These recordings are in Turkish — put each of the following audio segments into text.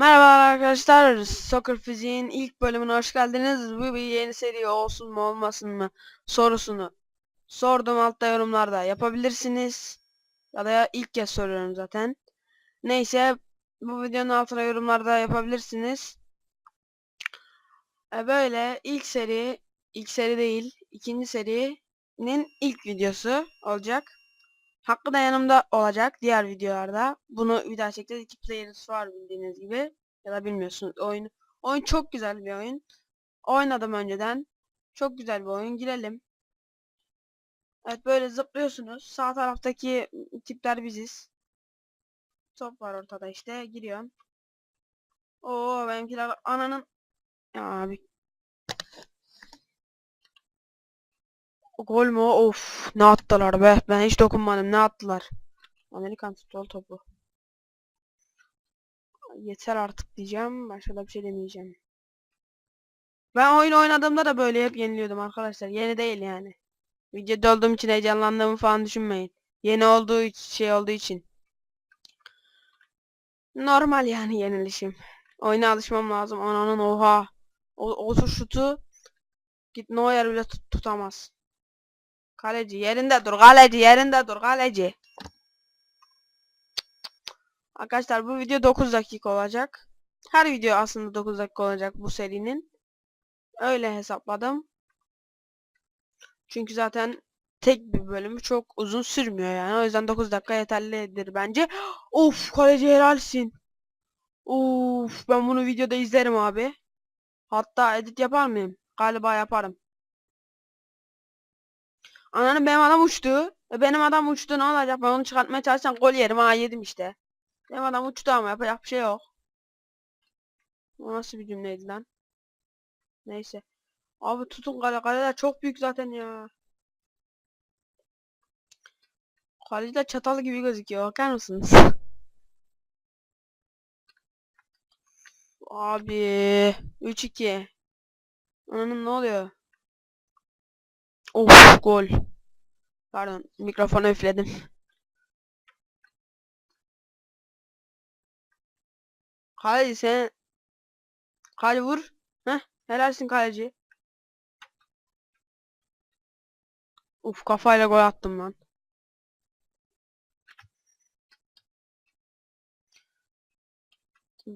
Merhaba arkadaşlar, Soccer Fiziğin ilk bölümüne hoş geldiniz. Bu bir yeni seri olsun mu olmasın mı sorusunu sordum altta yorumlarda yapabilirsiniz. Ya da ilk kez soruyorum zaten. Neyse bu videonun altına yorumlarda yapabilirsiniz. E böyle ilk seri, ilk seri değil, ikinci serinin ilk videosu olacak. Hakkı da yanımda olacak diğer videolarda. Bunu bir daha çekeceğiz. İki players var bildiğiniz gibi. Ya da bilmiyorsunuz. Oyun, oyun çok güzel bir oyun. Oynadım önceden. Çok güzel bir oyun. Girelim. Evet böyle zıplıyorsunuz. Sağ taraftaki tipler biziz. Top var ortada işte. Giriyorum. Oo benimkiler ananın ya abi Gol o? Of ne attılar be. Ben hiç dokunmadım. Ne attılar? Amerikan futbol topu. Yeter artık diyeceğim. Başka da bir şey demeyeceğim. Ben oyun oynadığımda da böyle hep yeniliyordum arkadaşlar. Yeni değil yani. Videoda olduğum için heyecanlandığımı falan düşünmeyin. Yeni olduğu için, şey olduğu için. Normal yani yenilişim. Oyuna alışmam lazım. Ananın oha. O, o şutu git Neuer bile tut- tutamaz. Kaleci yerinde dur kaleci yerinde dur kaleci. Arkadaşlar bu video 9 dakika olacak. Her video aslında 9 dakika olacak bu serinin. Öyle hesapladım. Çünkü zaten tek bir bölümü çok uzun sürmüyor yani. O yüzden 9 dakika yeterlidir bence. Of kaleci helalsin. Of ben bunu videoda izlerim abi. Hatta edit yapar mıyım? Galiba yaparım. Ananın benim adam uçtu. E, Benim adam uçtu ne olacak? Ben onu çıkartmaya çalışsam gol yerim. Ha yedim işte. Benim adam uçtu ama yapacak bir şey yok. O nasıl bir cümleydi lan? Neyse. Abi tutun kale. Kaleler çok büyük zaten ya. Kaleciler çatal gibi gözüküyor. Bakar mısınız? Abi 3-2. Ananın ne oluyor? Of gol. Pardon mikrofonu üfledim. Kaleci sen Kaleci vur. Heh helalsin kaleci. Uf kafayla gol attım lan.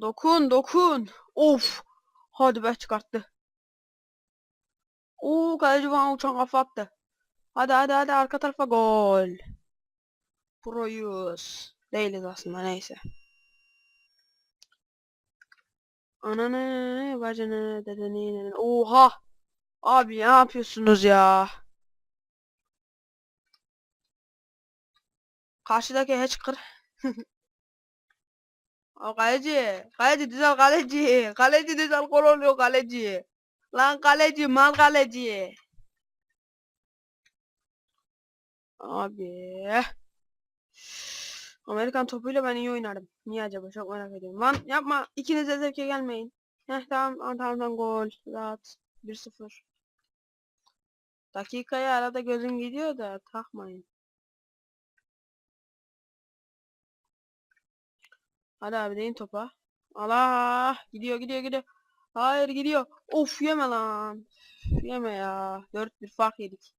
Dokun dokun. Of. Hadi be çıkarttı. Oo kaleci bana uçan kafa attı. Hadi hadi hadi arka tarafa gol. Proyuz. Değiliz aslında neyse. Ananı bacını dedeni Oha. Abi ne yapıyorsunuz ya? Karşıdaki Hatcher. O kaleci. Kaleci düzel kaleci. Kaleci düzel gol oluyor kaleci. Lan kaleci mal kaleci. Abi. Amerikan topuyla ben iyi oynarım. Niye acaba? Çok merak ediyorum. Lan yapma. İkiniz zevke gelmeyin. Heh. Tamam tamam, tamam gol. Rahat. 1-0. Dakikaya arada gözüm gidiyor da takmayın. Hadi abi deyin topa. Allah gidiyor gidiyor gidiyor. Hayır gidiyor. Of yeme lan. Yeme ya. 4-1 fark yedik.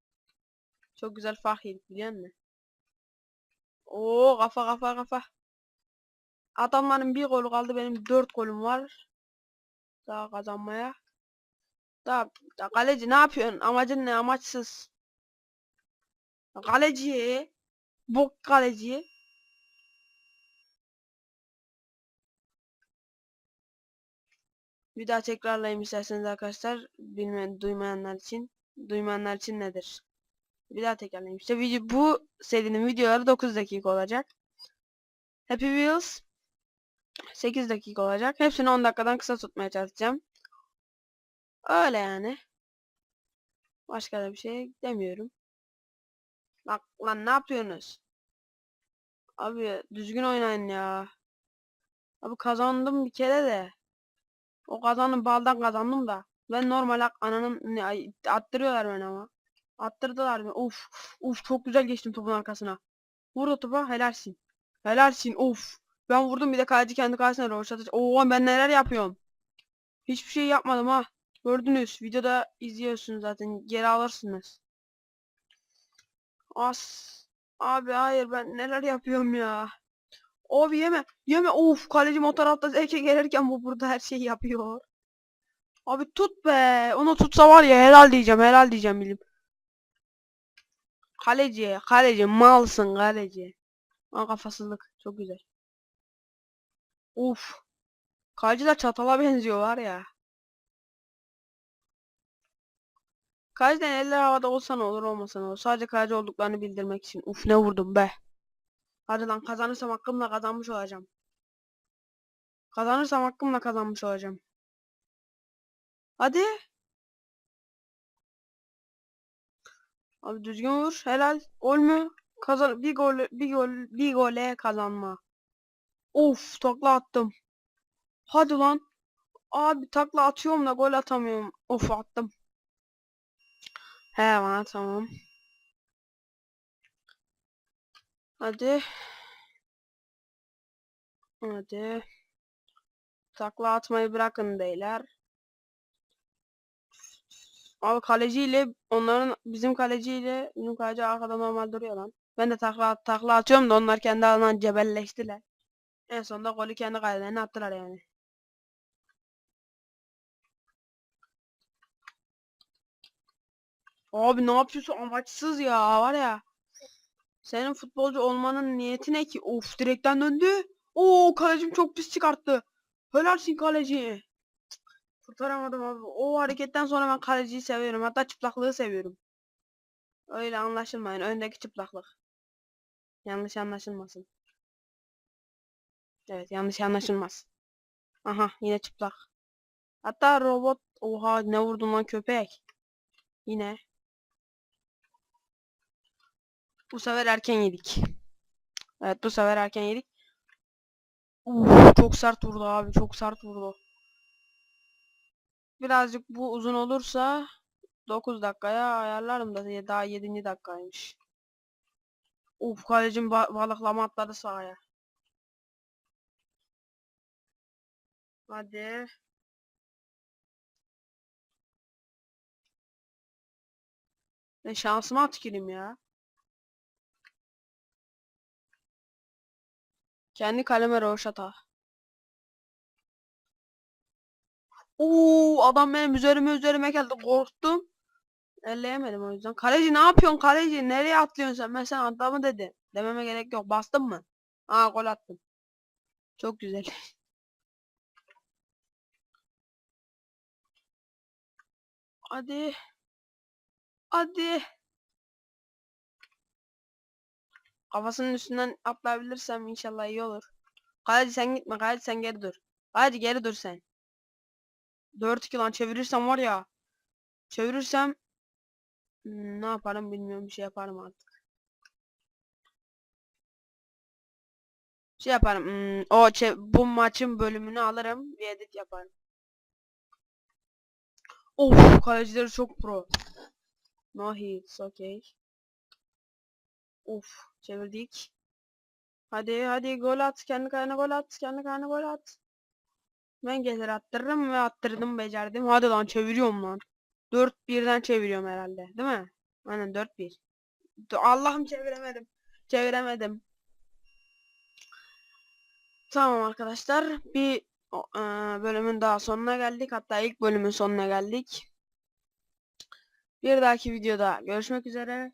Çok güzel fark yedik biliyor musun? Oo kafa kafa kafa. Adamların bir golü kaldı benim 4 golüm var. Daha kazanmaya. Daha, daha kaleci ne yapıyorsun? Amacın ne? Amaçsız. Kaleci. Bok kaleci. Bir daha tekrarlayayım isterseniz arkadaşlar. Bilmeyen, duymayanlar için. Duymayanlar için nedir? Bir daha tekrarlayayım. İşte video, bu serinin videoları 9 dakika olacak. Happy Wheels 8 dakika olacak. Hepsini 10 dakikadan kısa tutmaya çalışacağım. Öyle yani. Başka da bir şey demiyorum. Bak lan ne yapıyorsunuz? Abi düzgün oynayın ya. Abi kazandım bir kere de. O kazandım baldan kazandım da. Ben normal ananın ay, attırıyorlar beni ama. Attırdılar beni. Of. Of çok güzel geçtim topun arkasına. Vur o topa helalsin. Helalsin of. Ben vurdum bir de kaleci kendi kalesine roşat atacak. Oo ben neler yapıyorum. Hiçbir şey yapmadım ha. Gördünüz. Videoda izliyorsunuz zaten. Geri alırsınız. As. Abi hayır ben neler yapıyorum ya. Abi yeme. Yeme. Of kaleci o tarafta zevke gelirken bu burada her şeyi yapıyor. Abi tut be. Onu tutsa var ya helal diyeceğim. Helal diyeceğim bilim. Kaleci. Kaleci. Malsın kaleci. Aa, kafasızlık. Çok güzel. Uf. Kaleci de çatala benziyor var ya. Kaleciden eller havada olsa ne olur olmasa ne olur. Sadece kaleci olduklarını bildirmek için. Uf ne vurdum be. Hadi lan kazanırsam hakkımla kazanmış olacağım. Kazanırsam hakkımla kazanmış olacağım. Hadi. Abi düzgün vur. Helal. Gol mü? Kazan bir gol bir gol bir gole kazanma. Of takla attım. Hadi lan. Abi takla atıyorum da gol atamıyorum. Of attım. He tamam. Hadi. Hadi. Takla atmayı bırakın beyler. Abi kaleciyle onların bizim kaleciyle bizim kaleci arkada normal duruyor lan. Ben de takla takla atıyorum da onlar kendi alanından cebelleştiler. En sonunda golü kendi kalelerine attılar yani. Abi ne yapıyorsun amaçsız ya var ya. Senin futbolcu olmanın niyeti ne ki? Of direkten döndü. Oo kalecim çok pis çıkarttı. Helalsin kaleci. Kurtaramadım abi. O hareketten sonra ben kaleciyi seviyorum. Hatta çıplaklığı seviyorum. Öyle anlaşılmayın. Öndeki çıplaklık. Yanlış anlaşılmasın. Evet yanlış anlaşılmaz. Aha yine çıplak. Hatta robot. Oha ne vurdun lan köpek. Yine. Bu sefer erken yedik. Evet bu sefer erken yedik. Uf, çok sert vurdu abi. Çok sert vurdu. Birazcık bu uzun olursa 9 dakikaya ayarlarım da daha 7. dakikaymış. Uf kalecim ba balıklama atladı sahaya. Hadi. Ben şansıma tüküreyim ya. Kendi kaleme roşata. Oo adam benim üzerime üzerime geldi korktum. Elleyemedim o yüzden. Kaleci ne yapıyorsun kaleci? Nereye atlıyorsun sen? Ben adamı dedi. Dememe gerek yok. Bastın mı? Aa gol attım. Çok güzel. Hadi. Hadi. Kafasının üstünden atlayabilirsem inşallah iyi olur. Kaleci sen gitme. Kaleci sen geri dur. Kaleci geri dur sen. 4-2 lan çevirirsem var ya. Çevirirsem hmm, ne yaparım bilmiyorum bir şey yaparım artık. Şey yaparım. hmm, o bu maçın bölümünü alırım bir edit yaparım. Of kalecileri çok pro. No hits okay. Of çevirdik. Hadi hadi gol at kendi kalene gol at kendi kalene gol at. Ben gelir attırırım ve attırdım becerdim. Hadi lan çeviriyorum lan. 4-1'den çeviriyorum herhalde. Değil mi? Aynen 4-1. D- Allah'ım çeviremedim. Çeviremedim. Tamam arkadaşlar. Bir eee, bölümün daha sonuna geldik. Hatta ilk bölümün sonuna geldik. Bir dahaki videoda görüşmek üzere.